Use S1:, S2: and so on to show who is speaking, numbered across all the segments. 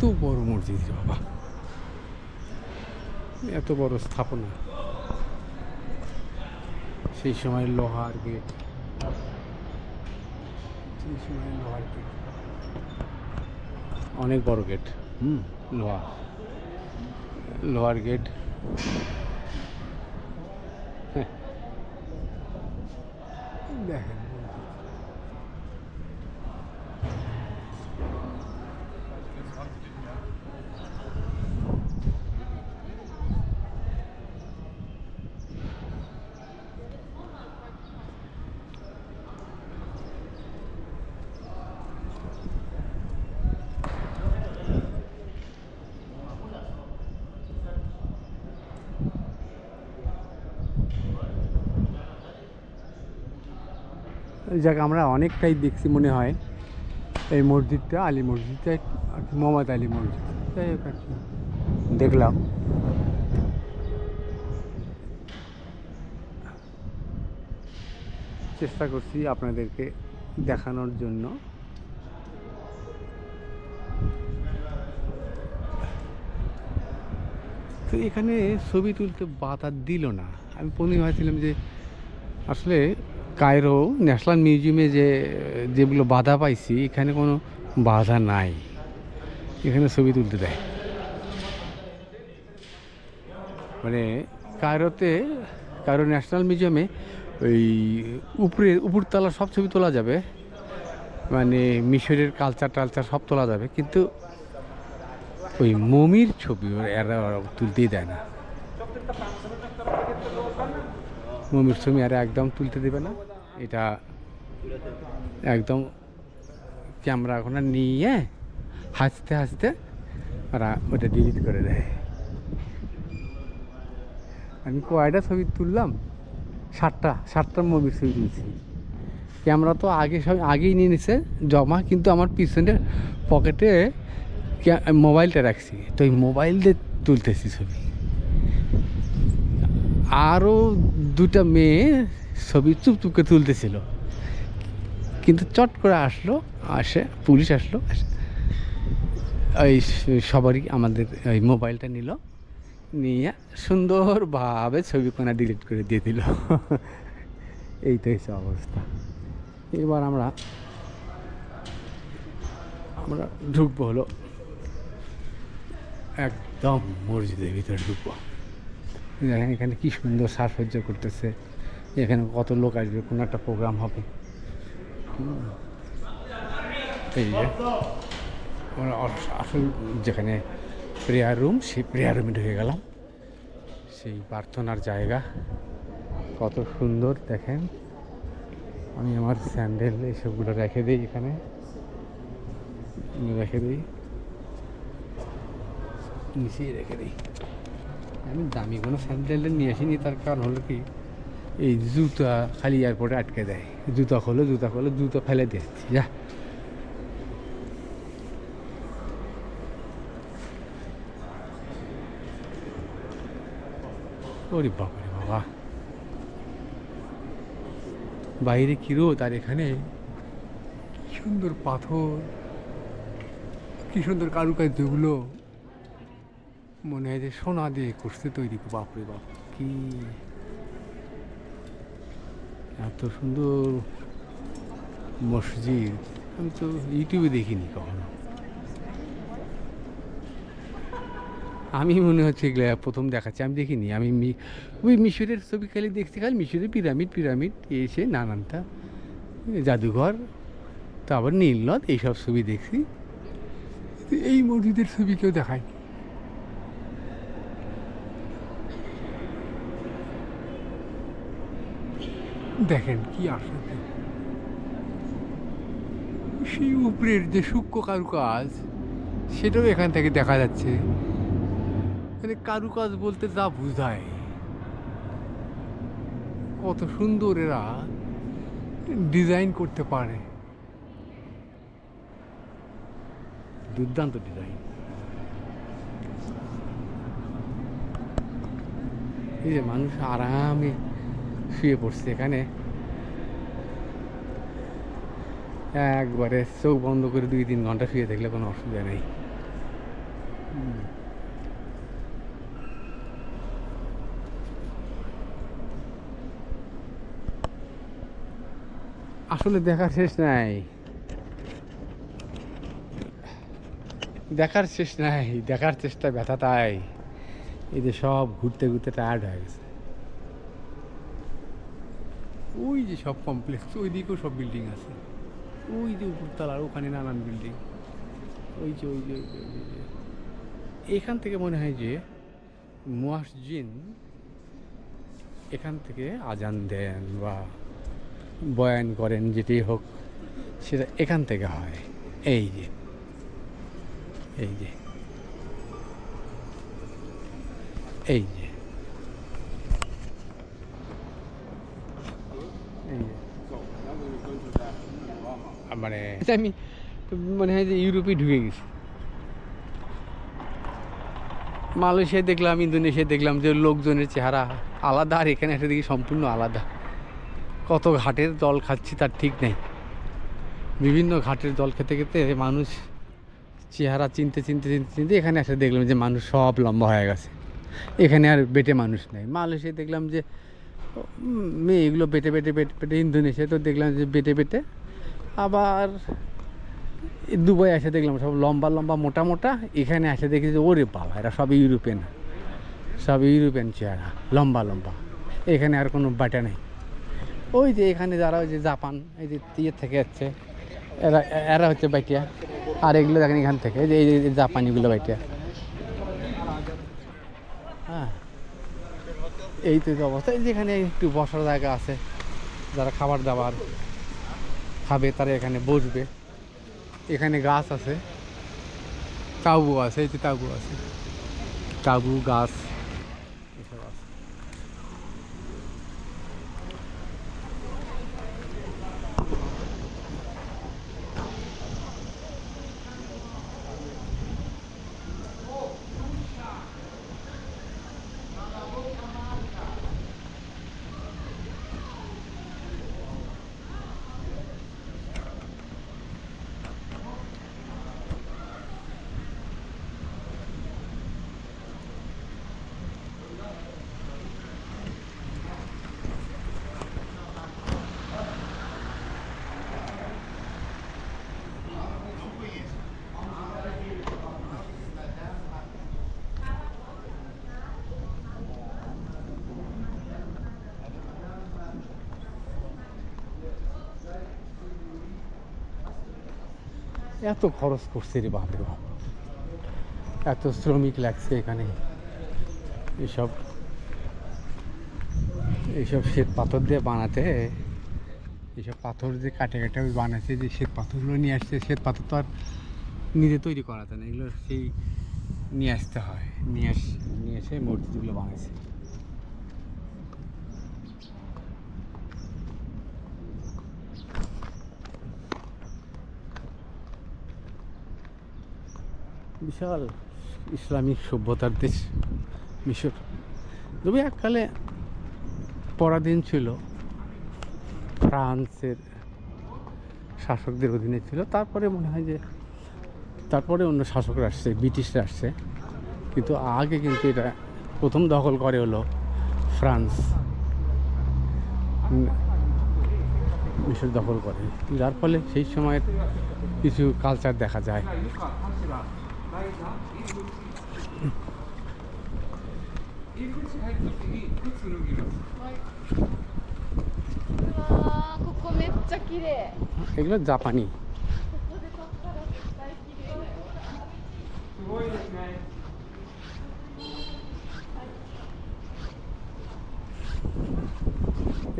S1: এত বড় মসজিদ বাবা। এত বড় স্থাপনা। সেই সময় লোহার গেট। সেই সময় লোহার গেট। অনেক বড় গেট। হুম, লোহা। লোহার গেট। হ্যাঁ। দেখেন। যাক, আমরা অনেকটাই দেখছি মনে হয় এই মসজিদটা, আলী মসজিদটা আর কি মোহাম্মদ আলী মসজিদ। যাই হোক আর কি। দেখলাম। চেষ্টা করছি আপনাদেরকে দেখানোর জন্য। তো এখানে ছবি তুলতে বাধা দিল না। আমি প্রথমে ভাবছিলাম যে আসলে কায়রো ন্যাশনাল মিউজিয়ামে যে, যেগুলো বাধা পাইছি, এখানে কোনো বাধা নাই। এখানে ছবি তুলতে দেয়। মানে কায়রোতে, কায়রো ন্যাশনাল মিউজিয়ামে ওই উপরে উপরতলা সব ছবি তোলা যাবে। মানে মিশরের কালচার টালচার সব তোলা যাবে। কিন্তু ওই মমির ছবি এরা তুলতেই দেয় না। মমির ছবি আর একদম তুলতে দেবে না। এটা একদম ক্যামেরা ওখানে নিয়ে হাসতে হাসতে ওরা ওটা ডিলিট করে দেয়। আমি কয়টা ছবি তুললাম? ষাটটা ষাটটা মমির ছবি তুলছি। ক্যামেরা তো আগে সব, আগেই নিয়ে নিছে, জমা, কিন্তু আমার পিছনের পকেটে মোবাইলটা রাখছি। তো এই মোবাইল দিয়ে তুলতেছি ছবি। আরও দুটা মেয়ে ছবি চুপ চুপকে তুলতেছিল। কিন্তু চট করে আসলো, আসে, পুলিশ আসলো, আসে। ওই সবারই আমাদের ওই মোবাইলটা নিল, নিয়ে সুন্দরভাবে ছবি কোনা ডিলিট করে দিয়ে দিল। এই তো হচ্ছে অবস্থা। এবার আমরা আমরা ঢুকবো হলো। একদম মসজিদের ভিতরে ঢুকবো। দেখেন এখানে কি সুন্দর সাজসজ্জা করতেছে। এখানে কত লোক আসবে, কোনো একটা প্রোগ্রাম হবে। এই যে আসল যেখানে প্রেয়ার রুম সেই প্রেয়ার রুমে ঢুকে গেলাম। সেই প্রার্থনার জায়গা, কত সুন্দর, দেখেন। আমি আমার স্যান্ডেল এসবগুলো রেখে দিই এখানে। রেখে দিই। নিচেই রেখে দিই। আমি দামি কোনো স্যান্ডেল নিয়ে আসিনি, তার কারণ হলো কি? এই জুতা খালি এয়ারপোর্টে আটকে দেয়। জুতা খোলো জুতা খোলো, জুতো ফেলে দিচ্ছি যা। ওরে বাবা বাবা। বাইরে কি রোদ আর এখানে? কি সুন্দর পাথর। কি সুন্দর কারুকার্যগুলো মনে হয় যে সোনা দিয়ে করছে তৈরি, বাপরে বাপ, কি এত সুন্দর মসজিদ। আমি তো ইউটিউবে দেখিনি কখনো। আমি মনে হচ্ছে এগুলো প্রথম দেখাচ্ছি, আমি দেখিনি। আমি ওই মিশরের ছবি খালি দেখছি, খালি মিশরের পিরামিড পিরামিড, এসে নানানটা জাদুঘর, তারপর নীলনদ এইসব ছবি দেখছি। এই মসজিদের ছবি কেউ দেখায়নি। দেখেন কি আসলে সেই উপরের যে সূক্ষ্ম কারুকাজ, সেটাও এখান থেকে দেখা যাচ্ছে। মানে কারুকাজ বলতে যা বোঝায়, কত সুন্দর এরা ডিজাইন করতে পারে। দুর্দান্ত ডিজাইন। এই যে মানুষ আরামে শুয়ে পড়ছে এখানে। একবারে চোখ বন্ধ করে দুই তিন ঘণ্টা শুয়ে থাকলে কোনো অসুবিধা নেই। আসলে দেখার শেষ নাই। দেখার শেষ নাই, দেখার চেষ্টা ব্যথা তাই। এই যে সব ঘুরতে ঘুরতে টায়ার্ড হয়ে গেছে। ওই যে সব কমপ্লেক্স ওই দিকেও সব বিল্ডিং আছে। ওই যে উপরতলার, ওখানে নানান বিল্ডিং ওই যে ওই যে। এখান থেকে মনে হয় যে মুয়াসজিন এখান থেকে আজান দেন বা বয়ান করেন, যেটি হোক, সেটা এখান থেকে হয়। এই যে এই যে এই যে এই যে আ, মানে আমি মনে হয় যে ইউরোপে ঢুকে গেছি। মালয়েশিয়ায় দেখলাম ইন্দোনেশিয়ায় দেখলাম যে লোকজনের চেহারা আলাদা আর এখানে একটা দেখি সম্পূর্ণ আলাদা। কত ঘাটের জল খাচ্ছি তার ঠিক নেই। বিভিন্ন ঘাটের জল খেতে খেতে মানুষ চেহারা চিনতে চিনতে চিনতে চিনতে এখানে এসে দেখলাম যে মানুষ সব লম্বা হয়ে গেছে। এখানে আর বেটে মানুষ নেই। মালয়েশিয়ায় দেখলাম যে উম, মেয়েগুলো বেটে বেটে বেটে বেটে। ইন্দোনেশিয়া তো দেখলাম যে বেটে বেটে আবার দুবাই এসে দেখলাম, সব লম্বা লম্বা মোটা মোটা, এখানে এসে দেখি যে ওরে বাবা, এরা সব ইউরোপিয়ান। সব ইউরোপিয়ান চেহারা, লম্বা লম্বা। এখানে আর কোনো বাটা নেই। ওই যে এখানে যারা ওই যে জাপান, এই যে ইয়ে থেকে যাচ্ছে, এরা এরা হচ্ছে বাইটিয়া। আর এগুলো দেখেন এখান থেকে যে, এই যে জাপানিগুলো বাইটিয়া। হ্যাঁ। এই তো অবস্থা। এই যেখানে একটু বসার জায়গা আছে, যারা খাবার দাবার। খাবে তারা এখানে বসবে। এখানে গাছ আছে। তাবু আছে, এই যে তাবু আছে। তাবু, গাছ এসব আছে এত খরচ করছে রে বাপরে বাপ। এত শ্রমিক লাগছে এখানে। এসব এইসব শ্বেত পাথর দিয়ে বানাতে। এইসব পাথর যে কাটে কাটে ওই বানাচ্ছে, যে শ্বেত পাথরগুলো নিয়ে আসছে, শ্বেত পাথর তো আর নিজে তৈরি করাতে না। এগুলো সেই নিয়ে আসতে হয়। নিয়ে আস, নিয়ে এসে মূর্তিগুলো বানাইছে বিশাল ইসলামিক সভ্যতার দেশ মিশর। তবে এককালে পরাধীন ছিল ফ্রান্সের শাসকদের অধীনে ছিল। তারপরে মনে হয় যে তারপরে অন্য শাসকরা আসছে, ব্রিটিশরা আসছে। কিন্তু আগে কিন্তু এটা প্রথম দখল করে হলো ফ্রান্স। মিশর দখল করে। যার ফলে সেই সময়ের কিছু কালচার দেখা যায়। এগুলো জাপানি।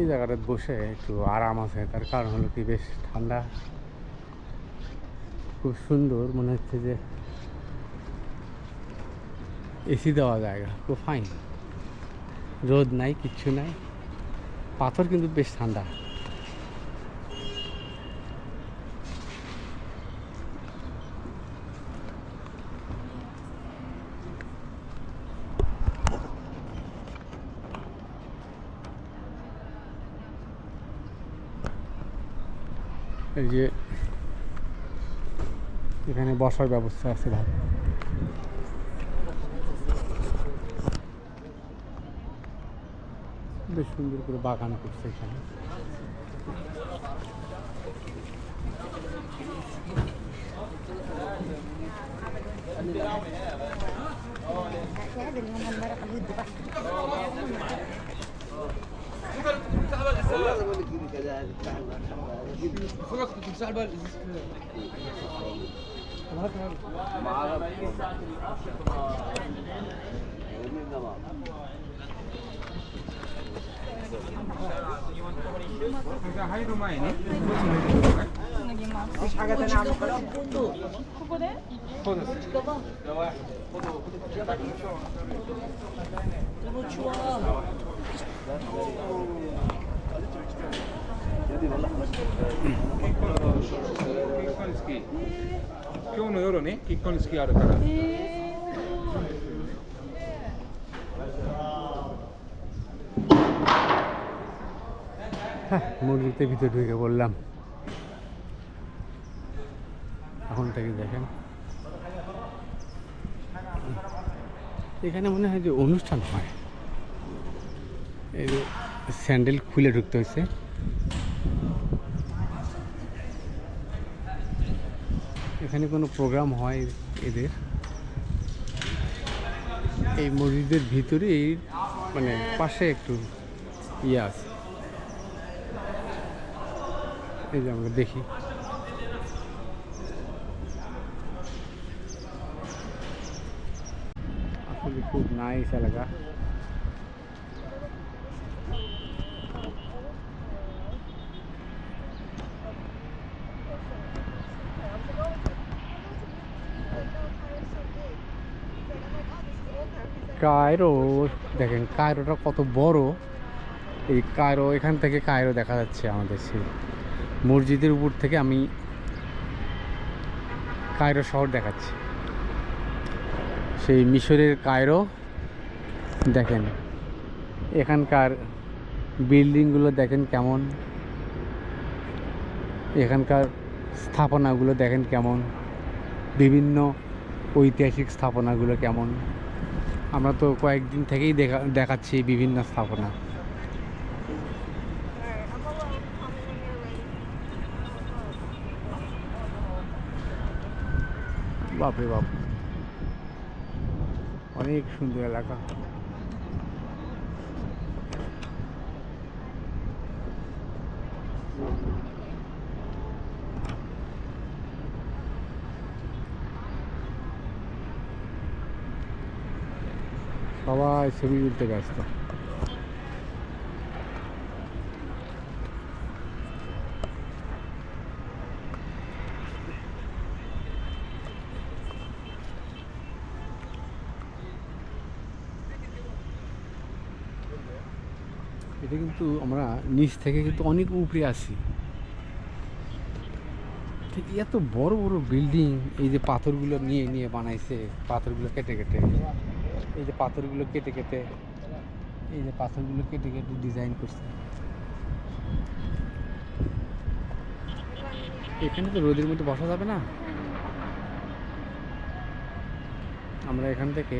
S1: এই জায়গাটা বসে একটু আরাম আছে, তার কারণ হলো কি, বেশ ঠান্ডা। খুব সুন্দর মনে হচ্ছে যে এসি দেওয়া জায়গা, খুব ফাইন রোদ নাই, কিচ্ছু নাই। পাথর কিন্তু বেশ ঠান্ডা। এই যে, এখানে বসার ব্যবস্থা আছে ভালো। বেশ সুন্দর করে বাগান করছে এখানে।
S2: ゃあ入る前に、ね、つなぎます。ここでそうです。今日の夜ね、結婚式あるから。
S1: えー হ্যাঁ ভিতরে ঢুকে পড়লাম। এখন থেকে দেখেন। এখানে মনে হয় যে অনুষ্ঠান হয়। এই যে স্যান্ডেল খুলে ঢুকতে হয়েছে। এখানে কোনো প্রোগ্রাম হয় এদের। এই মসজিদের ভিতরে এই মানে পাশে একটু ইয়ে আছে। এই যে আমরা দেখি। আসলে খুব নাইস এলাকা। কায়রো দেখেন কায়রোটা কত বড়। এই কায়রো এখান থেকে কায়রো দেখা যাচ্ছে আমাদের সেই। মসজিদের উপর থেকে আমি কায়রো শহর দেখাচ্ছি। সেই মিশরের কায়রো, দেখেন, এখানকার বিল্ডিংগুলো দেখেন কেমন। এখানকার স্থাপনাগুলো দেখেন কেমন। বিভিন্ন ঐতিহাসিক স্থাপনাগুলো কেমন। আমরা তো কয়েকদিন থেকেই দেখা, দেখাচ্ছি বিভিন্ন স্থাপনা। বাপরে বাপ। অনেক সুন্দর এলাকা। সবাই ছবি তুলতে ব্যস্ত। এটা কিন্তু আমরা নিচ থেকে কিন্তু অনেক উপরে আছি। ঠিক এত বড় বড় বিল্ডিং এই যে পাথরগুলো নিয়ে নিয়ে বানাইছে, পাথরগুলো কেটে কেটে। এই যে পাথরগুলো কেটে কেটে, এই যে পাথরগুলো কেটে কেটে ডিজাইন করছে। এখানে তো রোদের মধ্যে বসা যাবে না? আমরা এখান থেকে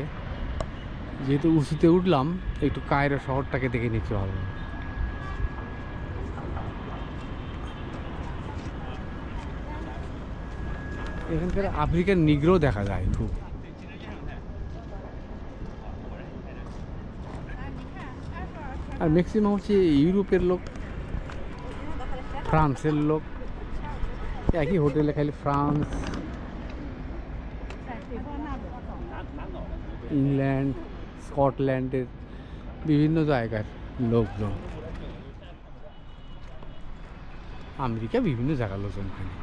S1: যেহেতু উঁচুতে উঠলাম, একটু কায়রো শহরটাকে দেখে নিতে হবে এখানকার আফ্রিকার নিগ্রো দেখা যায় খুব। আর ম্যাক্সিমাম হচ্ছে ইউরোপের লোক, ফ্রান্সের লোক। একই হোটেলে খালি ফ্রান্স, ইংল্যান্ড, স্কটল্যান্ডের বিভিন্ন জায়গার লোকজন। আমেরিকা বিভিন্ন জায়গার লোকজন এখানে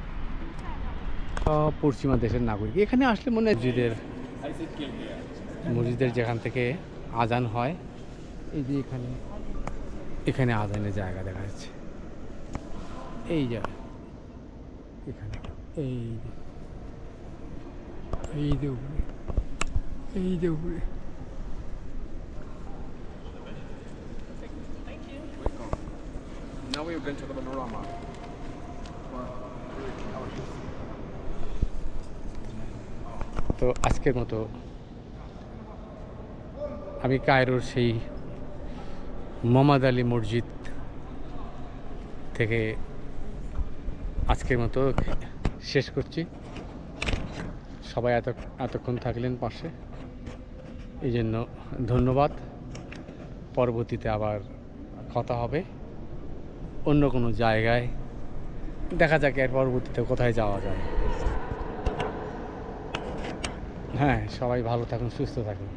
S1: পশ্চিমা দেশের নাগরিক। এখানে আসলে মনে হয় মসজিদের মসজিদের যেখান থেকে আজান হয়, এই যে এখানে এখানে আজানের জায়গা দেখা যাচ্ছে। এই জায়গা এখানে, এই এই যে এই যে
S2: been to the.
S1: তো আজকের মতো আমি কায়রোর সেই মোহাম্মদ আলী মসজিদ থেকে আজকের মতো শেষ করছি। সবাই এত, এতক্ষণ থাকলেন পাশে। এই জন্য ধন্যবাদ। পরবর্তীতে আবার কথা হবে অন্য কোনো জায়গায়। দেখা যাক এর পরবর্তীতে কোথায় যাওয়া যায়। হ্যাঁ সবাই ভালো থাকুন সুস্থ থাকুন।